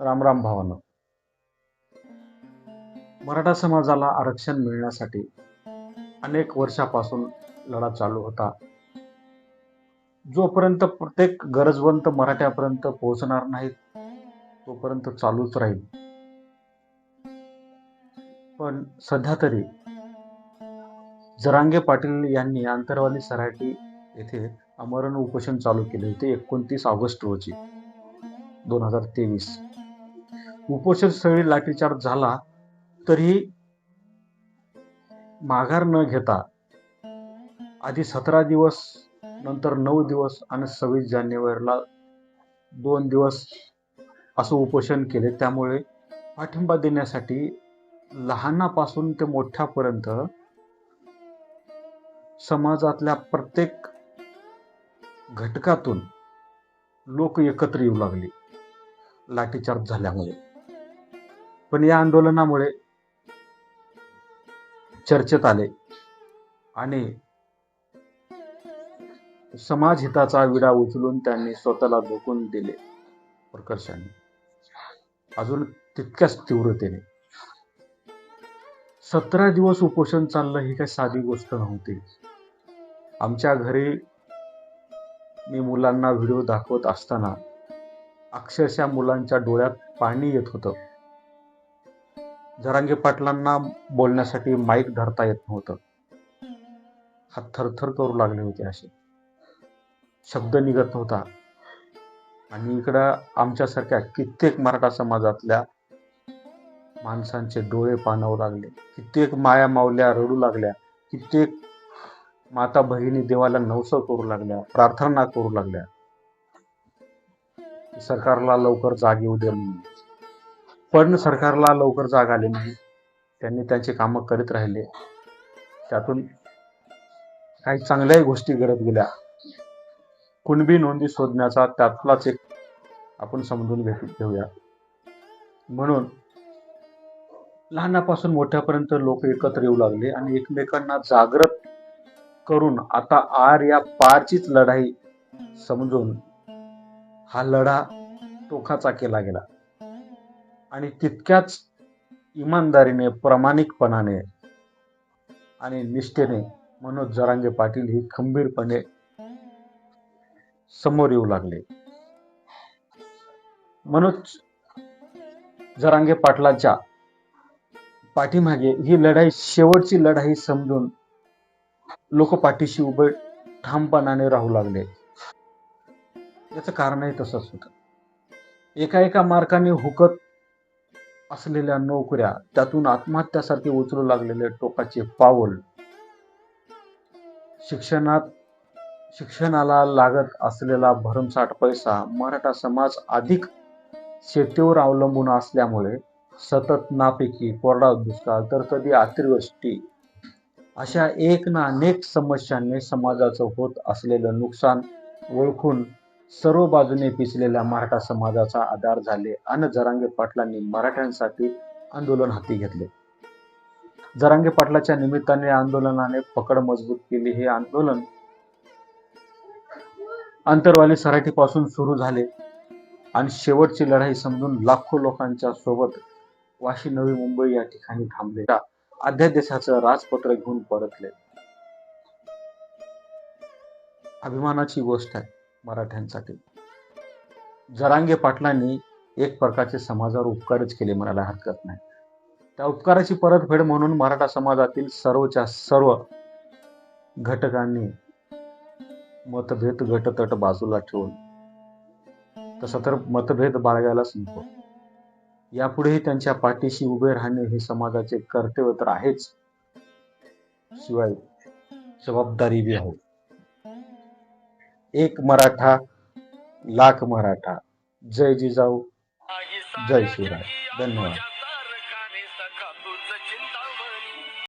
रामराम भावानं. मराठा समाजाला आरक्षण मिळण्यासाठी अनेक वर्षापासून लढा चालू होता. जोपर्यंत प्रत्येक गरजवंत मराठ्यापर्यंत पोहोचणार नाहीत तोपर्यंत चालूच राहील. पण सध्या तरी जरांगे पाटील यांनी आंतरवाली सराठी येथे अमरण उपोषण चालू केले होते एकोणतीस ऑगस्ट रोजी दोन हजार तेवीस. उपोषण स्थळी लाठीचार्ज झाला तरीही माघार न घेता आधी सतरा दिवस नंतर नऊ दिवस आणि सव्वीस जानेवारीला दोन दिवस असं उपोषण केले. त्यामुळे पाठिंबा देण्यासाठी लहानापासून ते मोठ्यापर्यंत समाजातल्या प्रत्येक घटकातून लोक एकत्र येऊ लागले लाठीचार्ज झाल्यामुळे. पण या आंदोलनामुळे चर्चेत आले आणि समाज हिताचा विडा उचलून त्यांनी स्वतःला झोकून दिले. प्रकर्षाने अजून तितक्याच तीव्रतेने. सतरा दिवस उपोषण चाललं ही काही साधी गोष्ट नव्हती. आमच्या घरी मी मुलांना व्हिडिओ दाखवत असताना अक्षरशः मुलांच्या डोळ्यात पाणी येत होतं. जरांगे पाटलांना बोलण्यासाठी माईक धरता येत नव्हतं. हात थरथर करू लागले होते असे. शब्द निघत नव्हता. आणि इकडं आमच्यासारख्या कित्येक मराठा समाजातल्या माणसांचे डोळे पाणावू लागले. कित्येक माया मावल्या रडू लागल्या. कित्येक माता भगिनी देवाला नवसं करू लागल्या प्रार्थना करू लागल्या. सरकारला लवकर जाग येऊ दे म्हणून. पण सरकारला लवकर जाग आली नाही. त्यांनी त्यांची कामं करीत राहिले. त्यातून काही चांगल्याही गोष्टी घडत गेल्या. कुणबी नोंदी शोधण्याचा त्यातलाच एक आपण समजून घेत घेऊया. म्हणून लहानापासून मोठ्यापर्यंत लोक एकत्र येऊ लागले आणि एकमेकांना जागृत करून आता आर या पारचीच लढाई समजून हा लढा टोकाचा केला गेला. आणि तितक्याच इमानदारीने प्रामाणिकपणाने आणि निष्ठेने मनोज जरांगे पाटील ही खंबीरपणे समोर येऊ लागले. मनोज जरांगे पाटलाच्या पाठीमागे ही लढाई शेवटची लढाई समजून लोक पाठीशी उभे ठामपणाने राहू लागले. याचं कारणही तसंच होतं. एका एका मार्काने हुकत असलेल्या नोकऱ्या त्यातून आत्महत्यासारखे उचलू लागलेले टोकाचे पाऊल शिक्षणात शिक्षणाला लागत असलेला भरमसाठ पैसा मराठा समाज अधिक शेतीवर अवलंबून असल्यामुळे सतत नापिकी कोरडा दुष्काळ तर कधी अतिवृष्टी अशा एक ना अनेक समस्यांनी समाजाचं होत असलेलं नुकसान ओळखून सर्व बाजूने पिचलेल्या मराठा समाजाचा आधार झाले आणि जरांगे पाटलांनी मराठ्यांसाठी आंदोलन हाती घेतले. जरांगे पाटलाच्या निमित्ताने आंदोलनाने पकड मजबूत केली. हे आंदोलन आंतरवाली सराठीपासून सुरू झाले आणि शेवटची लढाई समजून लाखो लोकांच्या सोबत वाशी नवी मुंबई या ठिकाणी थांबले. अध्यादेशाचं राजपत्र घेऊन परतले. अभिमानाची गोष्ट आहे. मराठ्यांसाठी. जरांगे पाटलांनी एक प्रकारचे समाजावर उपकारच केले म्हणायला हरकत नाही. त्या उपकाराची परतफेड म्हणून मराठा समाजातील सर्वच्या सर्व घटकांनी मतभेद गटतट बाजूला ठेवून तसं तर मतभेद बाळगायलाच नको. यापुढेही त्यांच्या पाठीशी उभे राहणे हे समाजाचे कर्तव्य तर आहेच. शिवाय जबाबदारी बी आहे. एक मराठा लाख मराठा. जय जिजाऊ जय शिवराय. धन्यवाद.